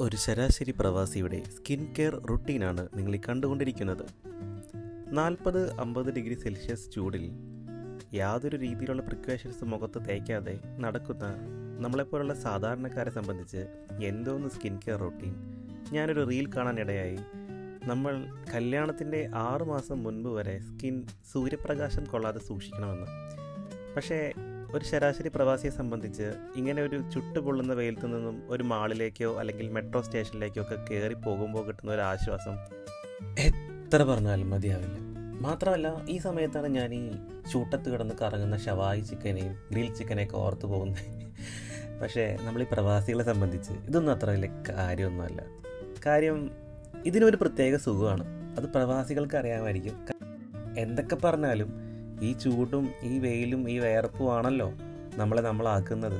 ഒരു ശരാശരി പ്രവാസിയുടെ skin care റുട്ടീനാണ് നിങ്ങൾ ഈ കണ്ടുകൊണ്ടിരിക്കുന്നത്. നാൽപ്പത് അമ്പത് ഡിഗ്രി സെൽഷ്യസ് ചൂടിൽ യാതൊരു രീതിയിലുള്ള പ്രിക്കോഷൻസ് മുഖത്ത് തേക്കാതെ നടക്കുന്ന നമ്മളെപ്പോലുള്ള സാധാരണക്കാരെ സംബന്ധിച്ച് എന്തോന്ന് സ്കിൻ കെയർ റുട്ടീൻ? ഞാനൊരു റീൽ കാണാനിടയായി. നമ്മൾ കല്യാണത്തിന്റെ ആറുമാസം മുൻപ് വരെ സ്കിൻ സൂര്യപ്രകാശം കൊള്ളാതെ സൂക്ഷിക്കണമെന്ന്. പക്ഷേ ഒരു ശരാശരി പ്രവാസിയെ സംബന്ധിച്ച് ഇങ്ങനെ ഒരു ചുട്ടുപൊള്ളുന്ന വെയിലത്തു നിന്നും ഒരു മാളിലേക്കോ അല്ലെങ്കിൽ മെട്രോ സ്റ്റേഷനിലേക്കോ ഒക്കെ കയറി പോകുമ്പോൾ കിട്ടുന്ന ഒരു ആശ്വാസം. എത്ര പറഞ്ഞാലും മതിയാവില്ല. മാത്രമല്ല ഈ സമയത്താണ് ഞാൻ ഈ ചൂട്ടത്ത് കിടന്ന് കറങ്ങുന്ന ഷവായി ചിക്കനെയും ഗ്രിൽ ചിക്കനെയൊക്കെ ഓർത്ത് പോകുന്നത്. പക്ഷേ നമ്മൾ ഈ പ്രവാസികളെ സംബന്ധിച്ച് ഇതൊന്നും അത്ര വലിയ കാര്യമൊന്നുമല്ല. കാര്യം ഇതിനൊരു പ്രത്യേക സുഖമാണ്. അത് പ്രവാസികൾക്ക് അറിയാമായിരിക്കും. എന്തൊക്കെ പറഞ്ഞാലും ഈ ചൂടും ഈ വെയിലും ഈ വേർപ്പുമാണല്ലോ നമ്മളെ നമ്മളാക്കുന്നത്.